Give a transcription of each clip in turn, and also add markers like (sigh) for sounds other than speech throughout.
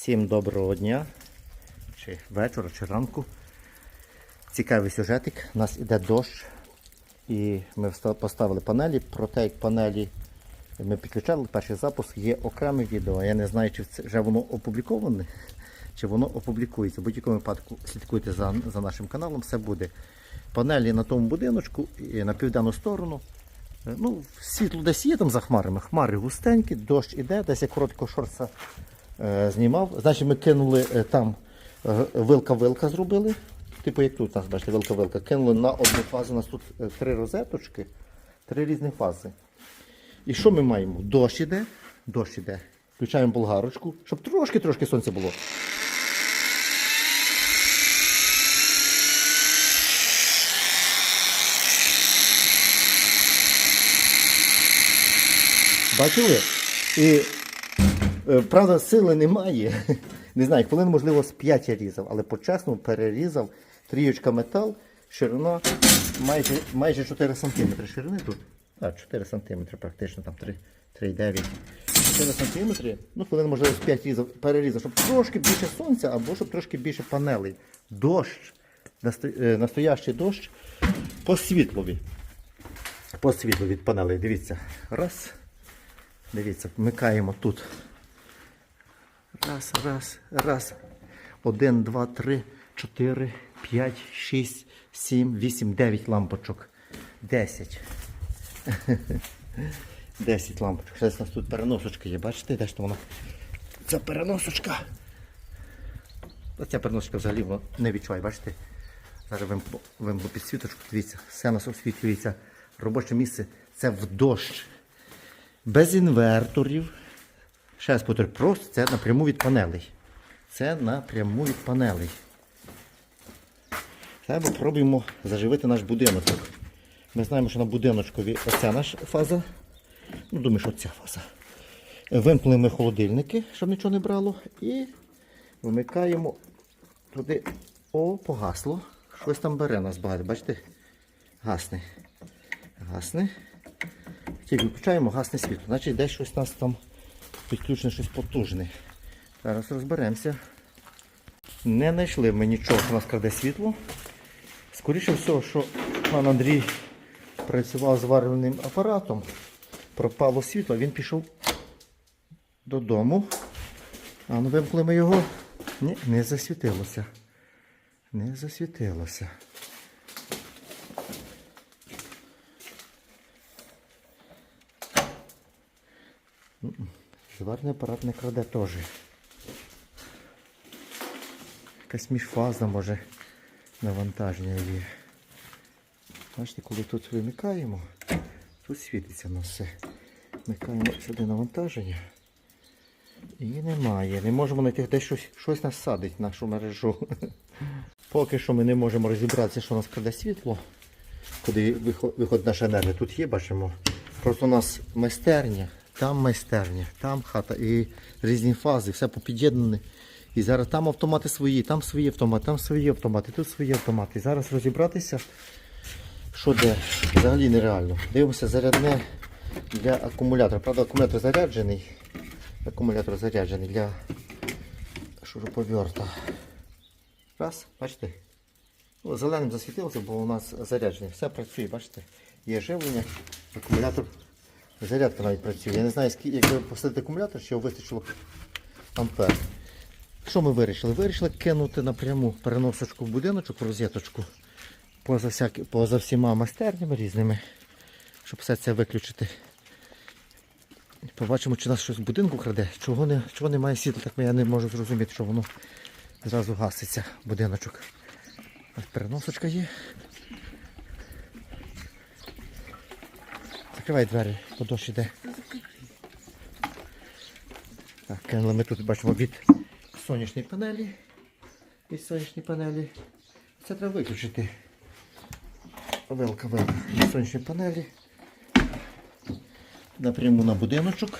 Всім доброго дня, чи вечора, чи ранку. Цікавий сюжетик. У нас іде дощ. І ми поставили панелі. Про те, як панелі ми підключали, перший запуск є окреме відео. Я не знаю, чи вже воно опубліковане, чи воно опублікується. В будь-якому випадку слідкуйте за, за нашим каналом, все буде. Панелі на тому будиночку і на південну сторону. Е, Ну, світло десь є там за хмарами. Хмари густенькі, дощ іде, десь я коротко шорса знімав. Значить, ми кинули е, там е, вилка-вилка зробили. Типу, як тут у нас, бачите, вилка-вилка. Кинули на одну фазу. У нас тут е, три розеточки, три різні фази. І що ми маємо? Дощ іде, дощ іде. Включаємо болгарочку, щоб трошки-трошки сонця було. Бачили? І е, правда, сили немає. (laughs) Не знаю, хвилин, можливо, з 5 я різав, але по-чесному перерізав трієчка метал, ширина майже, майже 4 см ширини тут. Так, 4 см практично, там 3, 3,9. 4 см, ну хвилин, можливо, з 5 різав, перерізав, щоб трошки більше сонця або щоб трошки більше панелей. Дощ, е, настоящий дощ по світлові. По світлу від панелей. Дивіться. Раз. Дивіться, вмикаємо тут. Раз, раз, раз. Один, два, три, чотири, п'ять, шість, сім, вісім, дев'ять лампочок. Десять. (laughs) Десять лампочок. Зараз у нас тут переносочка є. Бачите, де ж то вона? Це переносочка. Оця переносочка взагалі не відчуває, бачите? Зараз вимкну підсвіточку. Дивіться, все нас освітлюється. Робоче місце це в дощ. Без інверторів. Ще раз повторю, просто це напряму від панелей. Це напряму від панелей. Зараз спробуємо заживити наш будиночок. Ми знаємо, що на будиночкові оця наша фаза. Ну, думаю, що ця фаза. Вимкнули ми холодильники, щоб нічого не брало. І вмикаємо туди. О, погасло. Щось там бере нас багато. Бачите? Гасне. Гасне. Тільки включаємо гасне світло. Значить десь щось нас там підключено щось потужне. Зараз розберемося. Не знайшли ми нічого, що нас краде світло. Скоріше всього, що пан Андрій працював з варювальним апаратом, пропало світло, він пішов додому. А ну вимкнули ми його. Ні, не засвітилося. Не засвітилося. Зварний апарат не краде теж. Якась міжфаза може навантаження є. Бачите, коли тут вимикаємо, тут світиться на все. Вмикаємо сюди навантаження. І немає. Не можемо знайти десь щось, щось нас нашу мережу. (laughs) Поки що ми не можемо розібратися, що у нас краде світло. Куди вихо- виходить наша енергія. Тут є, бачимо. Просто у нас майстерня, там майстерня, там хата і різні фази, все попід'єднане. І зараз там автомати свої, там свої автомати, там свої автомати, тут свої автомати. І зараз розібратися, що де, взагалі нереально. Дивимося зарядне для акумулятора. Правда, акумулятор заряджений. Акумулятор заряджений для шуруповерта. Раз, бачите? Ну, зеленим засвітилося, бо у нас заряджений. Все працює, бачите? Є живлення, акумулятор, зарядка навіть працює. Я не знаю, скільки, як ви посадите акумулятор, його вистачило б ампер. Що ми вирішили? Вирішили кинути напряму переносочку в будиночок, розеточку, поза, всякі, поза всіма майстернями різними, щоб все це виключити. Побачимо, чи нас щось в будинку краде, чого, не, чого немає світла, так я не можу зрозуміти, що воно зразу гаситься, будиночок. Переносочка є. Закривай двері, бо іде. Так, кинули ми тут бачимо від сонячної панелі. Від сонячної панелі. Це треба виключити. Велика велика від сонячної панелі. Напряму на будиночок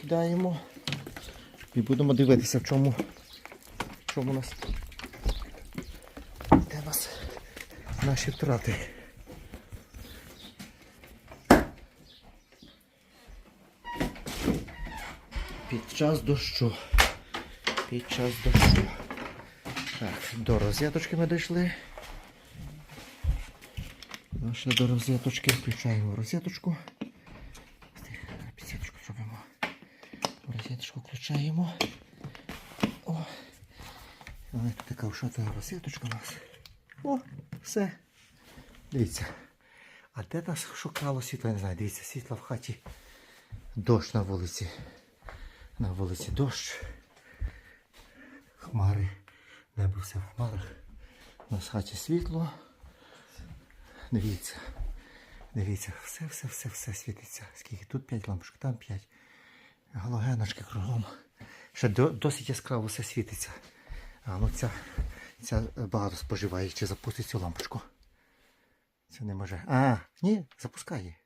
кидаємо. І будемо дивитися, в чому, в чому у нас де у нас наші втрати. Під час дощу під час дощу. Так, до розеточки ми дійшли. Дійшли до розеточки, включаємо розеточку. Підсіточку зробимо. Розеточку включаємо. О. Ось така вшата розеточка у нас. О, все. Дивіться. А де нас шукало світло, я не знаю. Дивіться, світло в хаті. Дощ на вулиці. На вулиці дощ. Хмари. Небо все в хмарах. У нас хаті світло. Дивіться. Дивіться, все, все, все, все світиться. Скільки тут 5 лампочок, там 5. Галогеночки кругом. Ще досить яскраво все світиться. А ну ця, ця багато споживає, чи запустить цю лампочку. Це не може. А, ні, запускає.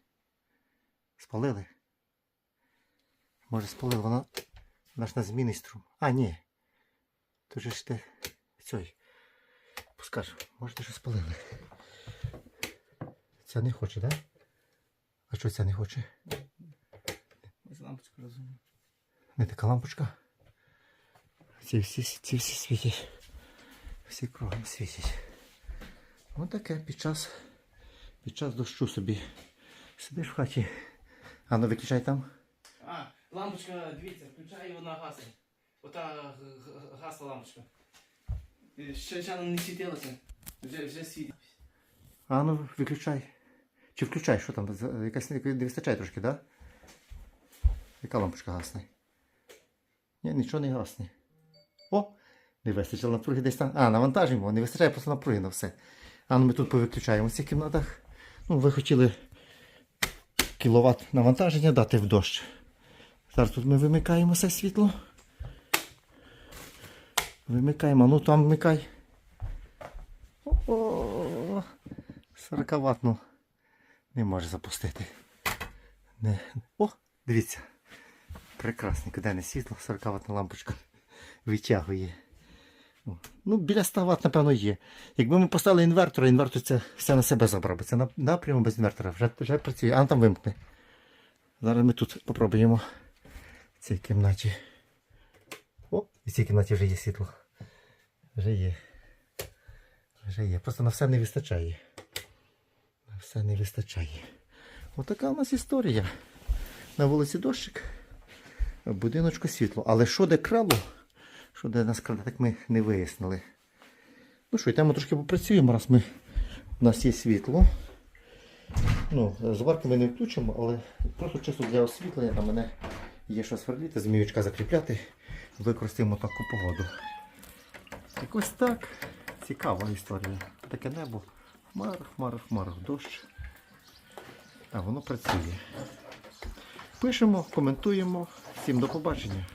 Спалили. Може спалили, вона. Ж на змінний струм. А, ні. То же ж ти. Цей. Пускаш, може ти що спалили. Ця не хоче, так? Да? А що ця не хоче? Лампочку розумію. Не така лампочка. Ці всі, ці всі світять. Всі кругом світять. Ось таке під час, під час дощу собі. Сидиш в хаті. А ну виключай там. Лампочка, дивіться, включаю вона гасне. Ота гасла лампочка. Ще ще не світилася. Вже, вже світить. А ну виключай. Чи включай, що там? Якась не вистачає трошки, так? Да? Яка лампочка гасне? Ні, нічого не гасне. О! Не вистачило напруги десь там. А, навантажимо, не вистачає просто напруги на все. А ну ми тут повиключаємо в цих кімнатах. Ну, ви хотіли кіловат навантаження дати в дощ. Зараз тут ми вимикаємо все світло. Вимикаємо, ну там вмикай. О, 40 ватт, ну не може запустити. Не. О, дивіться. Прекрасненько, де не світло, 40 ватна лампочка витягує. Ну, біля 100 Вт, напевно, є. Якби ми поставили інвертор, інвертор це все на себе забрав. Це на- напряму без інвертора. Вже, вже працює. А ну, там вимкне. Зараз ми тут попробуємо в цій кімнаті. О, і в цій кімнаті вже є світло. Вже є. Вже є. Просто на все не вистачає. На все не вистачає. Отака у нас історія. На вулиці дощик, будиночку світло. Але що де крало, що де нас крало, так ми не вияснили. Ну що, йдемо трошки попрацюємо, раз ми, у нас є світло. Ну, зварки ми не включимо, але просто чисто для освітлення на мене є що свердліти, зміючка закріпляти, використаємо таку погоду. Якось так. Цікава історія. Таке небо. Хмар, хмар, хмар, дощ. А воно працює. Пишемо, коментуємо. Всім до побачення.